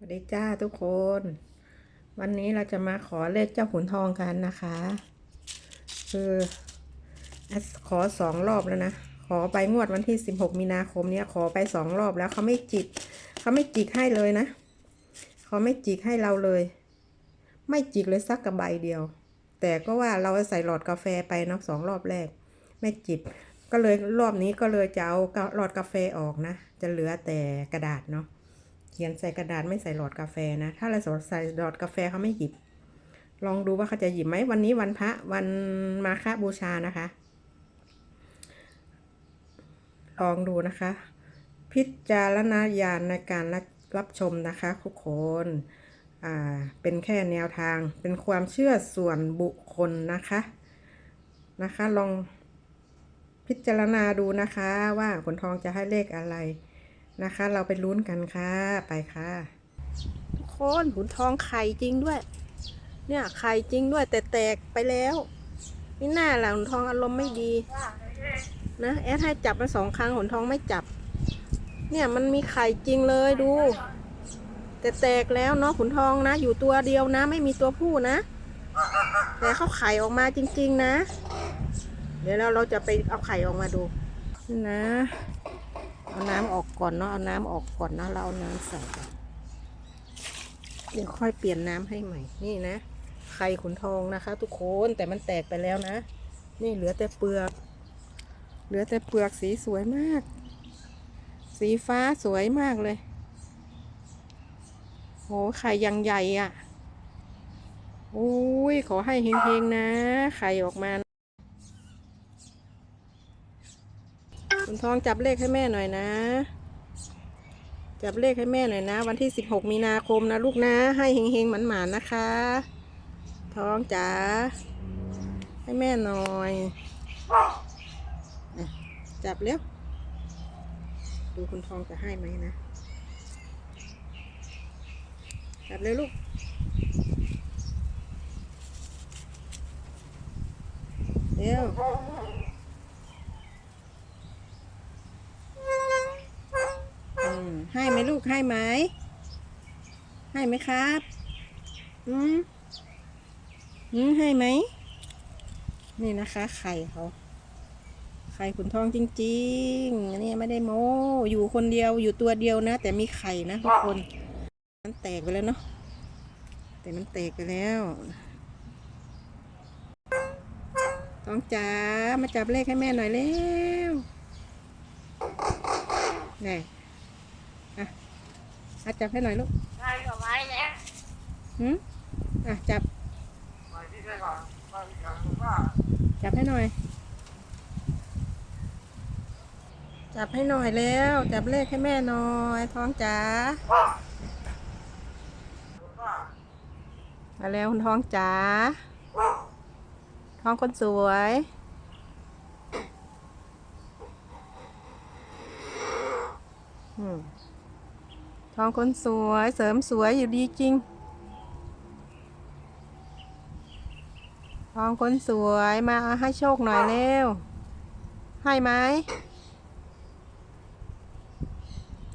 สวัสดีจ้าทุกคน วันนี้เราจะมาขอเลขเจ้าขุนทองกันนะคะ คือขอสองรอบแล้วนะ ขอไปงวดวันที่สิบหกมีนาคมเนี้ยขอไปสองรอบแล้วเขาไม่จิกเขาไม่จิกให้เลยนะเขาไม่จิกให้เราเลย ไม่จิกเลยสักกระใบเดียว แต่ก็ว่าเราใส่หลอดกาแฟไปเนาะสองรอบแรก ไม่จิบก็เลยรอบนี้ก็เลยจะเอาหลอดกาแฟออกนะ จะเหลือแต่กระดาษเนาะ เขียนใส่กระดาษไม่ใส่หลอดกาแฟนะ ถ้าเราใส่หลอดกาแฟเขาไม่หยิบ ลองดูว่าเขาจะหยิบไหมวันนี้วันพระวันมาฆบูชานะคะ ลองดูนะคะ พิจารณญาณในการรับชมนะคะทุกคนอ่าเป็นแค่แนวทาง เป็นความเชื่อส่วนบุคคลนะคะนะคะ ลองพิจารณาดูนะคะว่าขนทองจะให้เลขอะไร นะคะ เราไปลุ้นกันค่ะ ไปค่ะ ทุกคนขุนทองไข่จริงด้วย เนี่ยไข่จริงด้วย แต่แตกไปแล้วนี่หน้าหลังขุนทองอารมณ์ไม่ดี นะแอดให้จับมาสองครั้งขุนทองไม่จับ เนี่ยมันมีไข่จริงเลยดู แต่แตกแล้วเนาะขุนทองนะ อยู่ตัวเดียวนะ ไม่มีตัวผู้นะแต่เขาไข่ออกมาจริง ๆ นะ เดี๋ยวเราเราจะไปเอาไข่ออกมาดูนะ เอาน้ำออกก่อนเนาะเอาน้ำออกก่อนเนาะเราเอาน้ำใส่เดี๋ยวค่อยเปลี่ยนน้ำให้ใหม่ นี่นะไข่ขุนทองนะคะ ทุกคนแต่มันแตกไปแล้วนะ นี่เหลือแต่เปลือก เหลือแต่เปลือกสีสวยมาก สีฟ้าสวยมากเลยโหไข่ยังใหญ่อะ่ะ โอ้ย ขอให้เฮงๆนะ ไข่ออกมา คุณทองจับเลขให้แม่หน่อยนะ จับเลขให้แม่หน่อยนะ วันที่สิบหกมีนาคมนะลูกนะ ให้เฮงๆหมานๆนะคะทองจ๋าให้แม่หน่อยจับเร็วดูคุณทองจะให้ไหมนะ จับเร็วลูก ให้ไหม ให้ไหมครับ อืมอืมให้ไหม นี่นะคะไข่เขาไข่ขุนทองจริงๆ อันนี้ไม่ได้โม้อยู่คนเดียวอยู่ตัวเดียวนะ แต่มีไข่นะทุกคน มันแตกไปแล้วเนาะ แต่มันแตกไปแล้ว ต้องจ๋ามาจับเลขให้แม่หน่อยเร็วนี่ อะจับให้หน่อยลูกได้ก็ไว้แล้วหืมอะจับจับให้หน่อย จับให้หน่อยแล้ว จับเลขให้แม่หน่อย ท้องจ๋ามาแล้วคุณท้องจ๋า ท้องคนสวย อืม ทองคนสวยเสริมสวยอยู่ดีจริง ทองคนสวยมาให้โชคหน่อยเร็ว ให้ไหม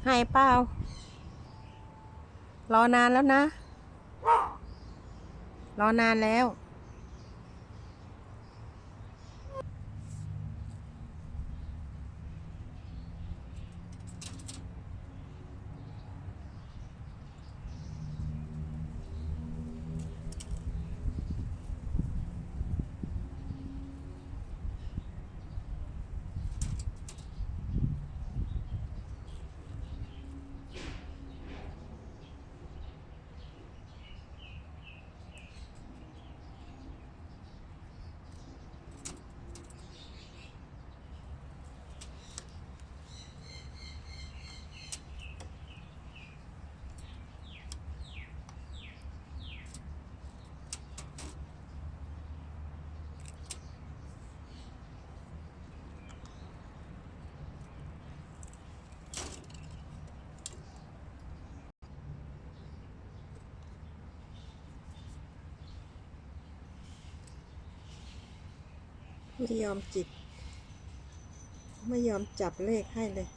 ให้เปล่า รอนานแล้วนะ รอนานแล้ว ไม่ยอมจิก ไม่ยอมจับเลขให้เลย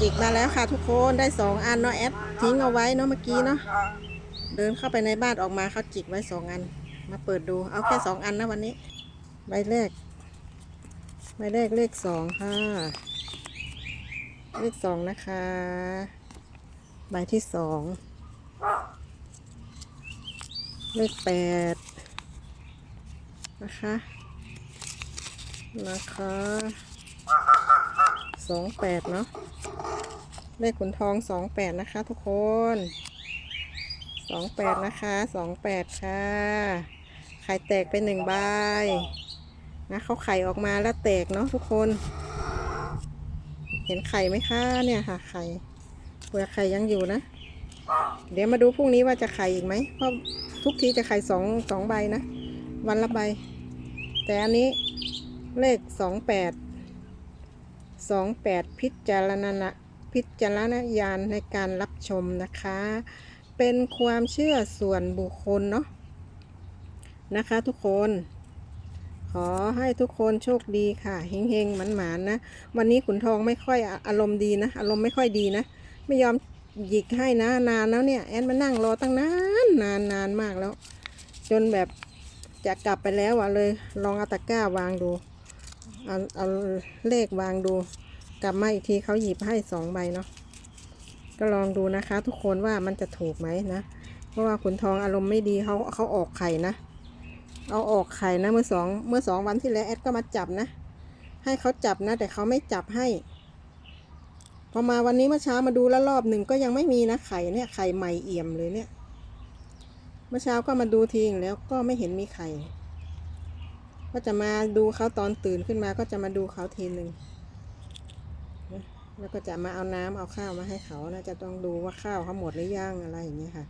จิกมาแล้วค่ะทุกคนได้สองอันเนาะแอดทิ้งเอาไว้เนาะเมื่อกี้เนาะ เดินเข้าไปในบ้านออกมาเขาจิกไว้สองอัน มาเปิดดูเอาแค่สองอันนะวันนี้ ใบแรก ใบแรกเลขสองค่ะ เลขสองนะคะ ใบที่สองเลขแปดนะคะ นะคะสองแปดเนาะเลขขุนทองสองแปดนะคะทุกคน สองแปดนะคะสองแปดค่ะ ไข่แตกไปหนึ่งใบนะเขาไข่ออกมาแล้วแตกเนาะทุกคน เห็นไข่ไหมคะเนี่ยค่ะ ไข่เปลือกไข่ยังอยู่นะ เดี๋ยวมาดูพรุ่งนี้ว่าจะไข่อีกไหมเพราะทุกทีจะไข่สองสองใบนะ วันละใบ แต่อันนี้เลขสองแปดสองแปดพิจารณาพิจารณญาณในการรับชมนะคะ เป็นความเชื่อส่วนบุคคลเนาะนะคะทุกคน ขอให้ทุกคนโชคดีค่ะเฮงๆหมันๆนะ วันนี้ขุนทองไม่ค่อยอารมณ์ดีนะ อารมณ์ไม่ค่อยดีนะ ไม่ยอมหยิกให้นะนานแล้วเนี่ย แอนมานั่งรอตั้งนานนานนานมากแล้ว จนแบบจะกลับไปแล้วอะเลยลองเอาตะกร้าวางดูเอาเอาเลขวางดู กลับมาอีกทีเขาหยิบให้สองใบเนาะ ก็ลองดูนะคะทุกคนว่ามันจะถูกไหมนะ เพราะว่าขุนทองอารมณ์ไม่ดีเขาเขาออกไข่นะ เอาออกไข่นะเมื่อสองเมื่อสองวันที่แล้วแอดก็มาจับนะ ให้เขาจับนะ แต่เขาไม่จับให้ พอมาวันนี้เมื่อเช้ามาดูแล้วรอบหนึ่งก็ยังไม่มีนะไข่เนี่ยไข่ใหม่เอี่ยมเลยเนี่ย เมื่อเช้าก็มาดูทีงแล้วก็ไม่เห็นมีไข่ ก็จะมาดูเขาตอนตื่นขึ้นมาก็จะมาดูเขาทีหนึ่ง แล้วก็จะมาเอาน้ำเอาข้าวมาให้เขานะจะต้องดูว่าข้าวเขาหมดหรือยังอะไรอย่างเงี้ยค่ะ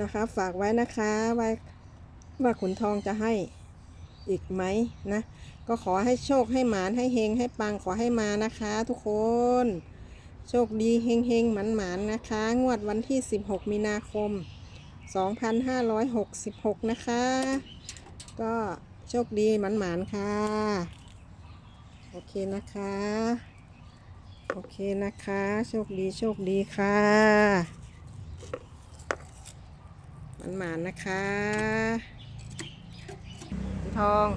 นะคะ ฝากไว้นะคะไว้ว่าขุนทองจะให้อีกไหมนะ ก็ขอให้โชคให้หมานให้เฮงให้ปังขอให้มานะคะ ทุกคน โชคดีเฮงเฮงหมันหมานนะคะ งวดวันที่ 16 มีนาคม 2566 นะคะ ก็โชคดีหมันหมานค่ะ โอเคนะคะ โอเคนะคะ โชคดีโชคดีค่ะมันหมานนะคะ ทอง